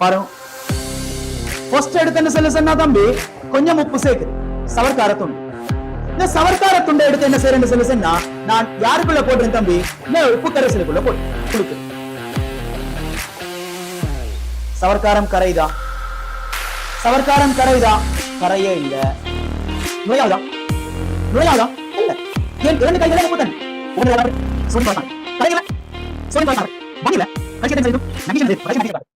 பாருங்க ஃபர்ஸ்ட் எடுத்து என்ன சொல்ல சொன்னா தம்பி? கொஞ்சம் உப்பு சேர்க்கு சவர்க்கார துண்டு. இந்த சவர்க்கார துண்டை எடுத்து என்ன செய்யறேன்னு சொல்லி சொன்னா நான் யாருக்குள்ள போடுறேன் தம்பி? இந்த உப்பு கரைசலுக்குள்ள போட்டு குளுக்கு சவர்க்காரம் கரைதா? சவர்க்காரம் கரைதா? கரையே இல்ல. நுழையாதா? நுழையாதா? இல்ல. ஏன் இரண்டு கைகளை போட்டேன்? உங்களை சொல்லி பார்த்தாங்க கரையில சொல்லி பார்த்தாங்க வகையில கட்சி செய்தும் நம்பிக்கை செய்யும் கட்சி நம்பிக்கை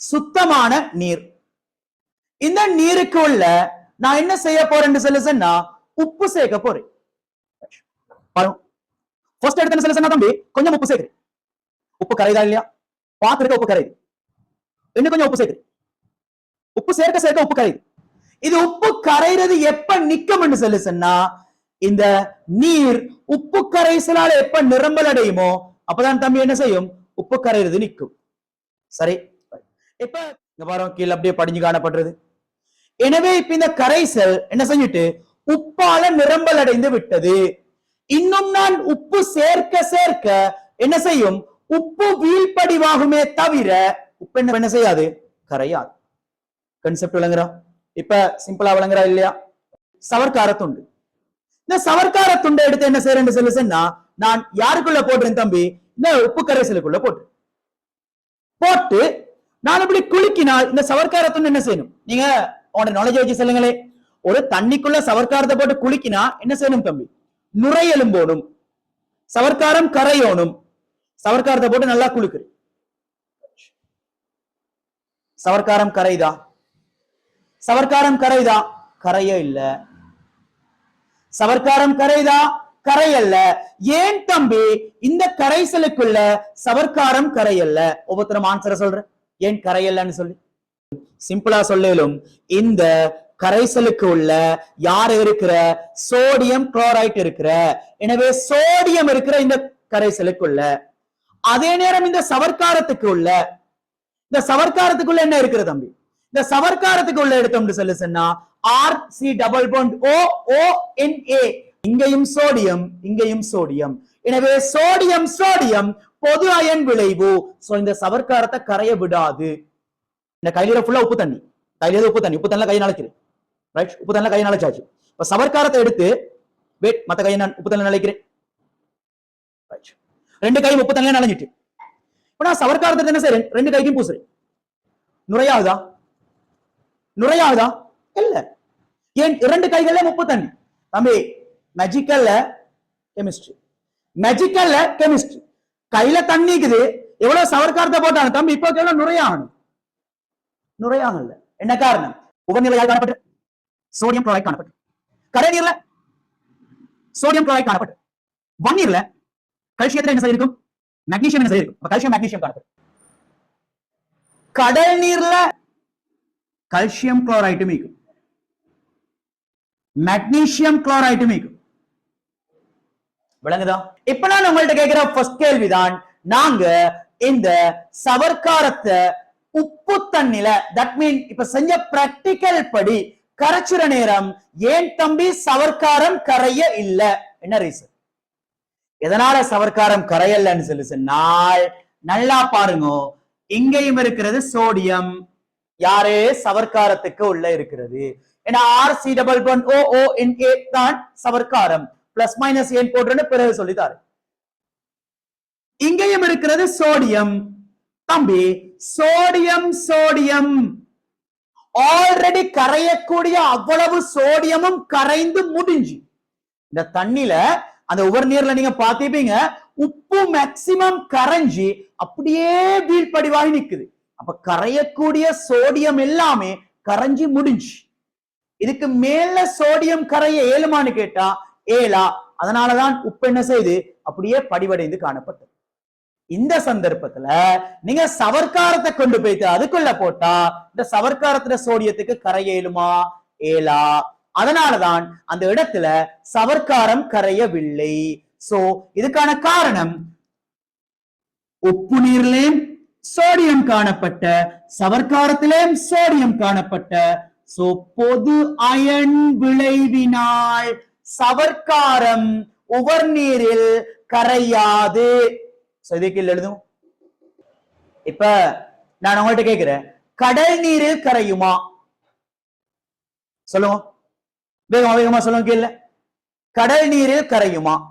சுத்தமான நீர். இந்த நீருக்கு உள்ள நான் என்ன செய்ய போறேன்னு சொல்லி சொன்னா உப்பு சேர்க்க போறேன். ஃபர்ஸ்ட் எடுத்து என்ன சொன்னா தம்பி கொஞ்சம் உப்பு சேர்க்கிறேன் உப்பு கரைதா இல்லையா? பாத்திருக்க உப்பு கரையுது. இன்னும் கொஞ்சம் உப்பு சேர்க்கிறேன் உப்பு சேர்க்க சேர்க்க உப்பு கரையுது. இது உப்பு கரைறது எப்ப நிக்கும்னு சொல்லி சொன்னா இந்த நீர் உப்பு கரைசலால எப்ப நிரம்பல் அடையுமோ அப்பதான் தம்பி என்ன செய்யும்? உப்பு கரைறது நிக்கும். சரி? இப்ப இங்க பாருங்க கீழே அப்படியே படிஞ்சு காணப்படுறது. எனவே இப்ப இந்த கரைசல் என்ன செஞ்சுட்டு உப்பால நிரம்பல் அடைந்து விட்டது. இன்னும் நான் உப்பு சேர்க்க சேர்க்க என்ன செய்யும்? உப்பு வீழ்படிவாகுமே தவிர உப்பு என்ன என்ன செய்யாது? கரையாது. கன்செப்ட் விளங்குறா? இப்ப சிம்பிளா விளங்குறா இல்லையா? சவர்க்கார துண்டு. இந்த சவர்க்கார துண்டை எடுத்து என்ன செய்யறேன்னு சொல்லி சொன்னா நான் யாருக்குள்ள போடுறேன் தம்பி? இந்த உப்பு கரைசலுக்குள்ள போட்டு. போட்டு நான் இப்படி குலுக்கினால் இந்த சவர்க்கார என்ன செய்யணும்? நீங்க உங்களோட நாலேஜ் வச்சு சொல்லுங்களே ஒரு தண்ணிக்குள்ள சவர்க்காரத்தை போட்டு குலுக்கினா என்ன செய்யணும் தம்பி? நுரையெலும் போடும் சவர்க்காரம் கரையோனும் சவர்க்காரத்தை போட்டு நல்லா குலுக்கு. சவர்க்காரம் கரைதா சவர்க்காரம் கரைதா கரைய இல்ல. சவர்க்காரம் கரைதா கரை அல்ல ஏன் தம்பி? இந்த கரைசலுக்குள்ள சவர்க்காரம் கரை அல்ல ஒவ்வொருத்தரும் ஆன்சரை சொல்றேன். ஏன் கரையல்லன்னு சொல்லி. சிம்பிளா சொல்லலும். இந்த கரைசலுக்கு உள்ள யார் இருக்கிற? சோடியம் குளோரைட் இருக்கிற. எனவே சோடியம் இருக்கிற இந்த கரைசலுக்குள்ள அதே நேரம் இந்த சவர்க்காரத்துக்கு உள்ள. இந்த சவர்க்காரத்துக்குள்ள என்ன இருக்கிற தம்பி? இந்த சவர்க்காரத்துக்கு உள்ள எடுத்தோம்னு சொல்லு சொன்னா R C double bond O O N A இங்கேயும் சோடியம் இங்கேயும் சோடியம் எனவே சோடியம் சோடியம் பொது அயன் விளைவு. சோ இந்த சவர்க்காரத்தை கரைய விடாது. இந்த கையில ஃபுல்லா உப்பு தண்ணி. கையில உப்பு தண்ணி. உப்பு தண்ணில கை நனைக்கிறேன் ரைட் உப்பு தண்ணில கை நனைச்சாச்சு. இப்ப சவர்க்காரத்தை எடுத்து வெயிட் மத்த கையை நான் உப்பு தண்ணில நினைக்கிறேன். ரைட் ரெண்டு கையும் உப்பு தண்ணில நனைஞ்சிட்டு. இப்ப நான் சவர்க்காரத்தை என்ன செய்றேன்? ரெண்டு கைக்கும் பூசுறேன். நுரையாகுதா? நுரையாகுதா? இல்ல. ஏன்? இரண்டு கைகள்ல உப்பு தண்ணி. தம்பி மெஜிக்கல்ல கெமிஸ்ட்ரி மெஜிக்கல்ல கெமிஸ்ட்ரி கையில தண்ணி இருக்குது. எவ்வளவு சவர்க்காரத்தை போட்டாங்க? தம்பி இப்போ கேள்வி நுரையாகணும் நுரையாகல என்ன காரணம்? உபநிலையால் காணப்பட்டு சோடியம் குளோரைட் காணப்பட்டு. கடை நீர்ல சோடியம் குளோரைட் காணப்பட்டு. வன்னீர்ல கல்சியத்துல என்ன செய்திருக்கும் மெக்னீசியம் என்ன செய்திருக்கும் கல்சியம் மெக்னீசியம் காணப்பட்டு. கடல் நீர்ல கல்சியம் குளோரைட்டு மீக்கும் மெக்னீசியம் குளோரைட்டு மீக்கும் விளங்குதா? இப்ப நான் உங்கள்ட்ட கேட்கிற ஃபர்ஸ்ட் கேள்விதான் நாங்க இந்த சவர்க்காரத்தை உப்பு தண்ணில தட் மீன் இப்ப செஞ்ச பிராக்டிக்கல் படி கரைச்சுற நேரம் ஏன் தம்பி சவர்க்காரம் கரைய இல்ல? என்ன ரீசன் எதனால சவர்க்காரம் கரையல்லன்னு சொல்லி சொன்னால் நல்லா பாருங்க இங்கேயும் இருக்கிறது சோடியம் யாரே சவர்க்காரத்துக்கு உள்ள இருக்கிறது. ஏன்னா R C double one O O N K தான் சவர்க்காரம். பிளஸ் மைனஸ் ஏன் போடுறேன்னு பிறகு சொல்லித்தாரு. இங்கேயும் இருக்கிறது சோடியம் தம்பி சோடியம் சோடியம் ஆல்ரெடி கரையக்கூடிய அவ்வளவு சோடியமும் கரைந்து முடிஞ்சு. இந்த தண்ணில அந்த உவர் நீர்ல நீங்க பாத்திருப்பீங்க உப்பு மேக்சிமம் கரைஞ்சி அப்படியே வீழ்படிவாகி நிக்குது. அப்ப கரையக்கூடிய சோடியம் எல்லாமே கரைஞ்சி முடிஞ்சு. இதுக்கு மேல சோடியம் கரைய ஏழுமான்னு கேட்டா ஏலா. அதனாலதான் உப்பு என்ன செய்து? அப்படியே படிவடைந்து காணப்பட்டது. இந்த சந்தர்ப்பத்துல நீங்க சவர்க்காரத்தை கொண்டு போயிட்டு அதுக்குள்ள போட்டா இந்த சவர்க்காரத்துல சோடியத்துக்கு கரைய ஏழுமா? ஏலா. அதனாலதான் அந்த இடத்துல சவர்க்காரம் கரையவில்லை. சோ இதுக்கான காரணம் உப்பு நீர்லயும் சோடியம் காணப்பட்ட சவர்க்காரத்திலேயும் சோடியம் காணப்பட்ட. சோ பொது அயன் விளைவினால் சவர்க்காரம் உவர் நீரில் கரையாது. So, இதுக்கு கீழ எழுதும். இப்ப நான் உங்கள்கிட்ட கேக்குறேன் கடல் நீரில் கரையுமா? சொல்லுங்க. வேகமா வேகமா சொல்லுங்க கீழே. கடல் நீரில் கரையுமா?